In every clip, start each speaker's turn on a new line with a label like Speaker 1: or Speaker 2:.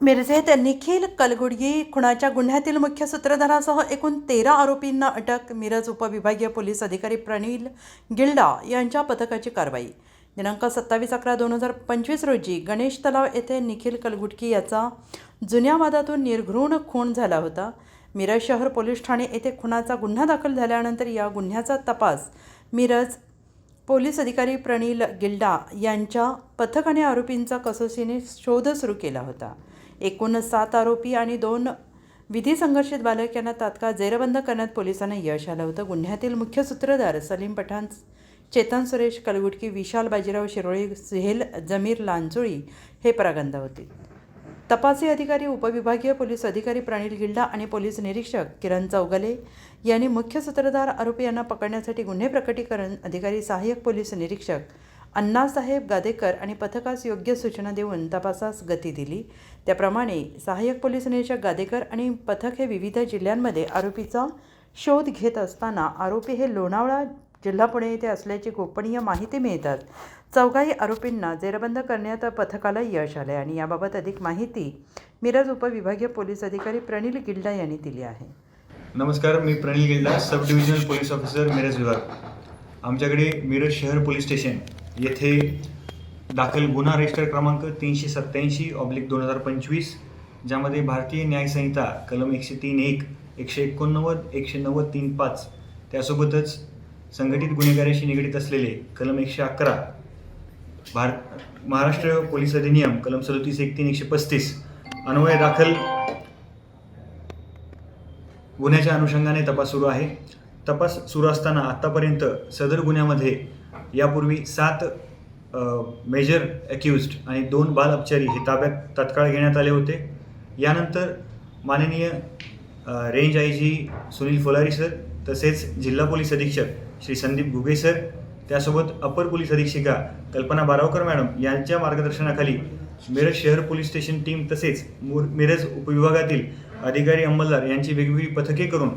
Speaker 1: मिरजेत निखिल कलगुडगी खुणाच्या गुन्ह्यातील मुख्य सूत्रधारासह एकूण तेरा आरोपींना अटक मिरज उपविभागीय पोलीस अधिकारी प्रणील गिल्डा यांच्या पथकाची कारवाई. दिनांक सत्तावीस अकरा दोन हजार पंचवीस रोजी गणेश तलाव येथे निखिल कलगुटकी याचा जुन्या वादातून निर्घृण खून झाला होता. मिरज शहर पोलीस ठाणे येथे खुनाचा गुन्हा दाखल झाल्यानंतर या गुन्ह्याचा तपास मिरज पोलीस अधिकारी प्रणील गिल्डा यांच्या पथकाने आरोपींचा कसोशीने शोध सुरू केला होता. एकूण सात आरोपी आणि दोन विधी संघर्षित बालक यांना तात्काळ जेरबंद करण्यात पोलिसांना यश आलं होतं. गुन्ह्यातील मुख्य सूत्रधार सलीम पठाण चेतन सुरेश कलगुटकी विशाल बाजीराव शिरोळे सुहेल जमीर लांचोळी हे परागंदा होते. तपासी अधिकारी उपविभागीय पोलीस अधिकारी प्रणील गिल्डा आणि पोलीस निरीक्षक किरण चौगले यांनी मुख्य सूत्रधार आरोपी यांना पकडण्यासाठी गुन्हे प्रकटीकरण अधिकारी सहाय्यक पोलीस निरीक्षक अण्णासाहेब गादेकर आणि पथकास योग्य सूचना देऊन तपासास गती दिली. त्याप्रमाणे सहाय्यक पोलीस निरीक्षक गादेकर आणि पथक हे विविध जिल्ह्यांमध्ये आरोपीचा शोध घेत असताना आरोपी हे लोणावळा जिल्हा पुणे येथे असल्याची गोपनीय माहिती मिळतात चौघाही आरोपींना जेरबंद करण्यात पथकाला यश आले आणि याबाबत अधिक माहिती मिरज उपविभागीय पोलीस अधिकारी प्रणिल गिल्डा यांनी दिली आहे.
Speaker 2: नमस्कार मी Pranil Gilda sub divisional police officer Miraj विभाग. आमच्याकडे मिरज शहर पोलीस स्टेशन येथे दाखल गुन्हा रजिस्टर क्रमांक तीनशे सत्त्याऐंशी ऑब्लिक दोन हजार पंचवीस ज्यामध्ये भारतीय न्यायसंहिता कलम एकशे तीन एक एकशे एकोणनव्वद एकशे नव्वद तीन पाच त्यासोबतच संघटित गुन्हेगारीशी निगडीत असलेले कलम एकशे अकरा भार महाराष्ट्र पोलीस अधिनियम कलम सदोतीस एक तीन एकशे पस्तीस अन्वय दाखल गुन्ह्याच्या अनुषंगाने तपास सुरू आहे. तपास सुरू असताना आत्तापर्यंत सदर गुन्ह्यामध्ये यापूर्वी सात मेजर अक्युज्ड आणि दोन बाल अपचारी हे ताब्यात तत्काळ घेण्यात आले होते. यानंतर माननीय range I G Sunil Phulari sir तसेच जिल्हा पोलीस अधीक्षक श्री संदीप घुगे सर त्यासोबत अपर पोलीस अधीक्षिका कल्पना बारावकर मॅडम यांच्या मार्गदर्शनाखाली मिरज शहर पोलीस स्टेशन टीम तसेच मुर मिरज उपविभागातील अधिकारी अंमलदार यांची वेगवेगळी पथके करून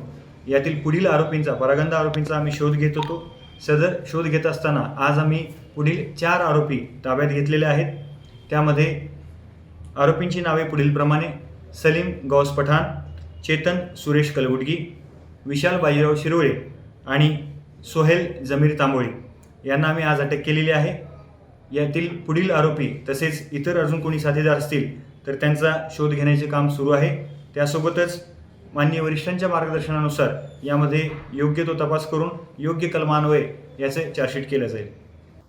Speaker 2: यातील पुढील आरोपींचा परागंदा आरोपींचा आम्ही शोध घेत होतो. सदर शोध घेत असताना आज आम्ही पुढील चार आरोपी ताब्यात घेतलेले आहेत. त्यामध्ये आरोपींची नावे पुढीलप्रमाणे सलीम गौस पठाण चेतन सुरेश कलगुडगी विशाल बाजीराव शिरोळे आणि सोहेल जमीर तांबोळे. यांना आम्ही आज अटक केलेली आहे. यातील पुढील आरोपी तसेच इतर अजून कोणी साथीदार असतील तर त्यांचा शोध घेण्याचे काम सुरू आहे. त्यासोबतच मान्य वरिष्ठांच्या मार्गदर्शनानुसार यामध्ये योग्य तो तपास करून योग्य कलमान्वये याचे चार्जशीट केलं जाईल.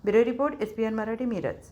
Speaker 1: Bureau report S P N Marathi Miraj.